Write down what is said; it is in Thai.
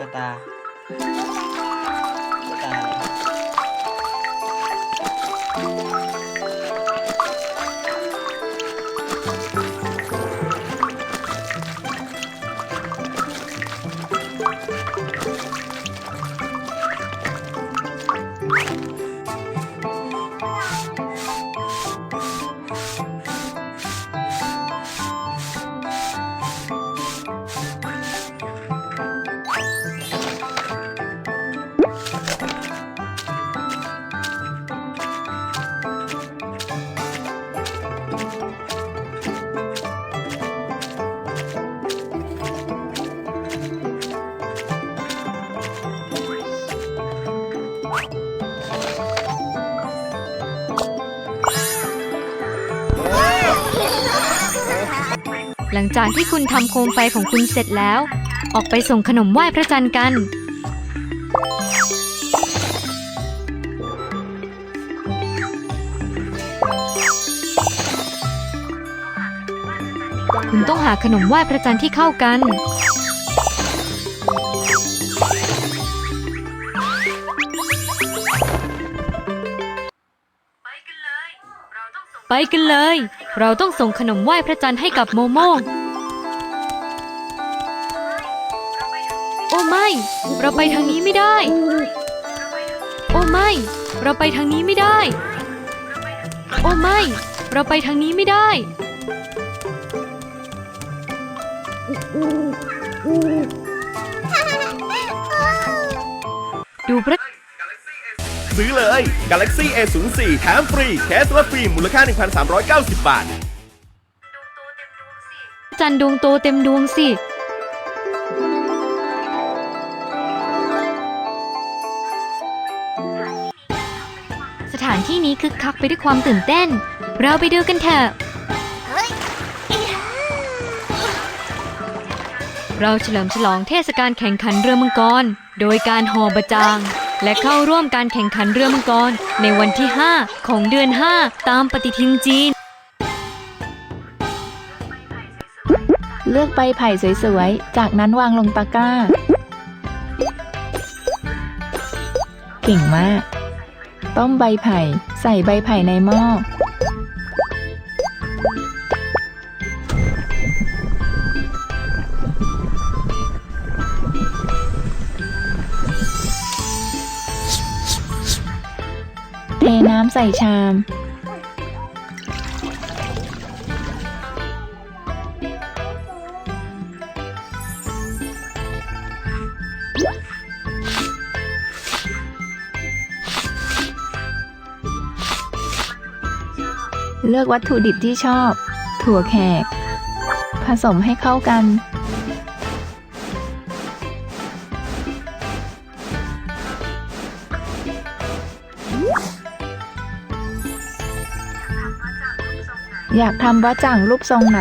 ตุ๊กตาตุ๊กตาอะไหลังจากที่คุณทำโคมไฟของคุณเสร็จแล้ว ออกไปส่งขนมไหว้พระจันทร์กัน คุณต้องหาขนมไหว้พระจันทร์ที่เข้ากัน ไปกันเลย เราต้องส่งขนมไหว้พระจันทร์ให้กับโมโม โอ้ไม่ เราไปทางนี้ไม่ได้ โอ้ไม่ เราไปทางนี้ไม่ได้ โอ้ไม่ เราไปทางนี้ไม่ได้ ดูพระซื้อเลย Galaxy A04 แถมฟรีแคสและฟรีมูลค่า 1,390 บาท จันทร์ดวงโตเต็มดวงสิ สถานที่นี้คึกคักไปด้วยความตื่นเต้น เราไปดูกันเถอะ เราเฉลิมฉลองเทศกาลแข่งขันเรือมังกร โดยการห่อบะจาง และเข้าร่วมการแข่งขันเรือมังกร ในวันที่ 5 ของเดือน 5 ตามปฏิทินจีน เลือกใบไผ่สวยๆ จากนั้นวางลงตะกร้า เก่งมาก ต้มใบไผ่ ใส่ใบไผ่ในหม้อ เทน้ำใส่ชาม เลือกวัตถุดิบที่ชอบ ถั่วแขก ผสมให้เข้ากัน อยากทำบะจ่างรูปทรงไหน